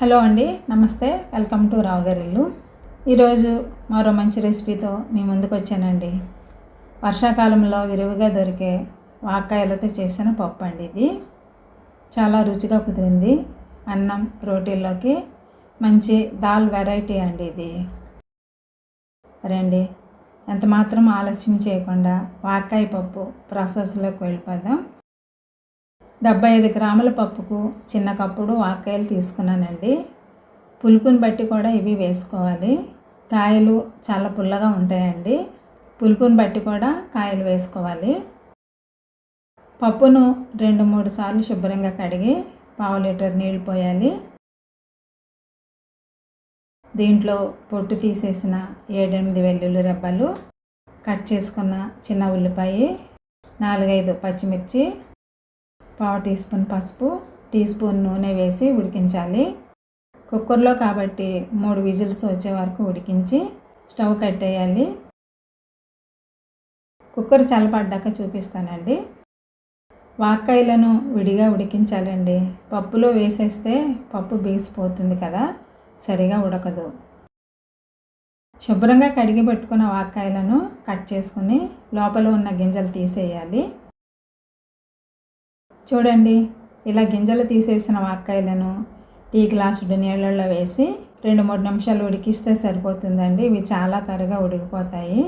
Hello అండి నమస్తే. Welcome to రావు ఈరోజు మరో మంచి రెసిపీతో మీ ముందుకు వచ్చానండి. వర్షాకాలంలో విరివిగా దొరికే వాకాయలతో చేసిన పప్పు అండి ఇది. చాలా రుచిగా కుదిరింది. అన్నం రోటీల్లోకి మంచి దాల్ వెరైటీ అండి ఇది. రండి ఎంత మాత్రం ఆలస్యం చేయకుండా వాకాయ పప్పు ప్రాసెస్లోకి వెళ్ళిపోదాం. డెబ్బై ఐదు గ్రాముల పప్పుకు చిన్న కప్పుడు వాకాయలు తీసుకున్నానండి. పులుపుని బట్టి కూడా ఇవి వేసుకోవాలి. కాయలు చాలా పుల్లగా ఉంటాయండి. పులుపుని బట్టి కూడా కాయలు వేసుకోవాలి. పప్పును రెండు మూడు సార్లు శుభ్రంగా కడిగి పావు లీటర్ నీళ్ళు పోయాలి. దీంట్లో పొట్టు తీసేసిన ఏడెనిమిది వెల్లుల్లి రెబ్బలు కట్ చేసుకున్న చిన్న ఉల్లిపాయ నాలుగైదు పచ్చిమిర్చి పావు టీ స్పూన్ పసుపు టీ స్పూన్ నూనె వేసి ఉడికించాలి. కుక్కర్లో కాబట్టి మూడు విజిల్స్ వచ్చే వరకు ఉడికించి స్టవ్ కట్టేయాలి కుక్కర్ చల్లపడ్డాక చూపిస్తానండి. వాక్కాయలను విడిగా ఉడికించాలండి. పప్పులో వేసేస్తే పప్పు బీసిపోతుంది కదా సరిగా ఉడకదు. శుభ్రంగా కడిగి పెట్టుకున్న వాక్కాయలను కట్ చేసుకుని లోపల ఉన్న గింజలు తీసేయాలి. చూడండి ఇలా గింజలు తీసేసిన వాక్కాయలను టీ గ్లాసుడు నీళ్ళల్లో వేసి రెండు మూడు నిమిషాలు ఉడికిస్తే సరిపోతుందండి. ఇవి చాలా త్వరగా ఉడికిపోతాయి.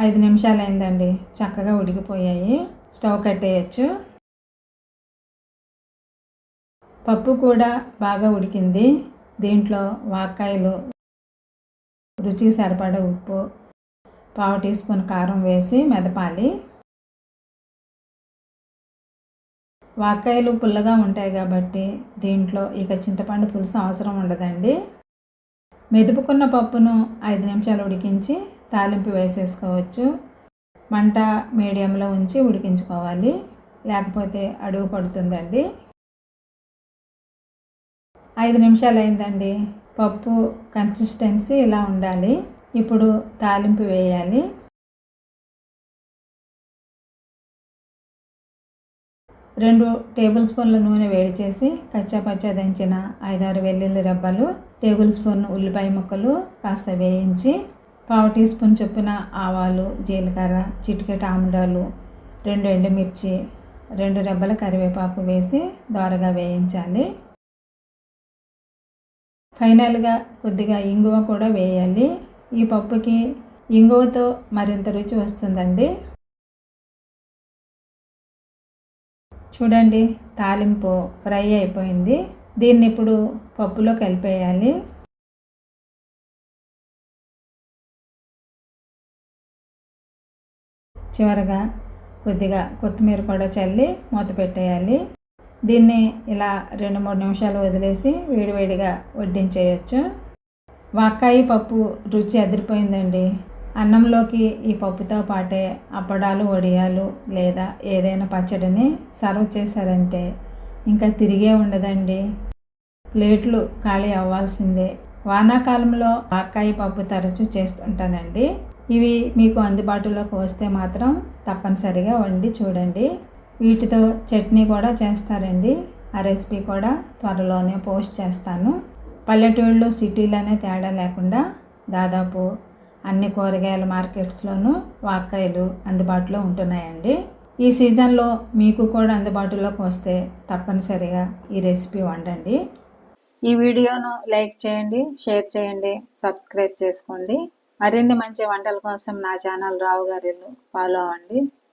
ఐదు నిమిషాలు అయిందండి. చక్కగా ఉడికిపోయాయి. స్టవ్ కట్టేయచ్చు. పప్పు కూడా బాగా ఉడికింది. దీంట్లో వాకాయలు రుచికి సరిపడే ఉప్పు పావు టీ స్పూన్ కారం వేసి మెదపాలి. వాకాయలు పుల్లగా ఉంటాయి కాబట్టి దీంట్లో ఇక చింతపండు పులుసు అవసరం ఉండదండి. మెదుపుకున్న పప్పును ఐదు నిమిషాలు ఉడికించి తాలింపు వేసేసుకోవచ్చు. మంట మీడియంలో ఉంచి ఉడికించుకోవాలి. లేకపోతే అడుగు పడుతుందండి. ఐదు నిమిషాలు అయిందండి. పప్పు కన్సిస్టెన్సీ ఇలా ఉండాలి. ఇప్పుడు తాలింపు వేయాలి. రెండు టేబుల్ స్పూన్ల నూనె వేడి చేసి కచ్చాపచ్చా దంచిన ఐదారు వెల్లుల్లి రబ్బలు టేబుల్ స్పూన్ ఉల్లిపాయ ముక్కలు కాస్త వేయించి పావు టీ స్పూన్ చొప్పున ఆవాలు జీలకర్ర చిటికెట ఆముడాలు రెండు ఎండుమిర్చి రెండు రెబ్బల కరివేపాకు వేసి దోరగా వేయించాలి. ఫైనల్గా కొద్దిగా ఇంగువ కూడా వేయాలి. ఈ పప్పుకి ఇంగువతో మరింత రుచి వస్తుందండి. చూడండి తాలింపు ఫ్రై అయిపోయింది. దీన్ని ఇప్పుడు పప్పులో కలిపేయాలి. చివరగా కొద్దిగా కొత్తిమీర కూడా చల్లి మూత పెట్టేయాలి. దీన్ని ఇలా రెండు మూడు నిమిషాలు వదిలేసి వేడివేడిగా వడ్డించేయచ్చు. వాక్కాయి పప్పు రుచి అదిరిపోయిందండి. అన్నంలోకి ఈ పప్పుతో పాటే అప్పడాలు వడియాలు లేదా ఏదైనా పచ్చడిని సర్వ్ చేశారంటే ఇంకా తిరిగే ఉండదండి. ప్లేట్లు ఖాళీ అవ్వాల్సిందే. వానాకాలంలో వాకాయి పప్పు తరచూ చేస్తుంటానండి. ఇవి మీకు అందుబాటులోకి వస్తే మాత్రం తప్పనిసరిగా వండి చూడండి. వీటితో చట్నీ కూడా చేస్తారండి. ఆ రెసిపీ కూడా త్వరలోనే పోస్ట్ చేస్తాను. పల్లెటూళ్ళు సిటీలోనే తేడా లేకుండా దాదాపు అన్ని కూరగాయల మార్కెట్స్లోనూ వాక్కాయలు అందుబాటులో ఉంటున్నాయండి. ఈ సీజన్లో మీకు కూడా అందుబాటులోకి వస్తే తప్పనిసరిగా ఈ రెసిపీ వండండి. ఈ వీడియోను లైక్ చేయండి షేర్ చేయండి సబ్స్క్రైబ్ చేసుకోండి. మరిన్ని మంచి వంటల కోసం నా ఛానల్ రావు గారిని ఫాలో అవ్వండి.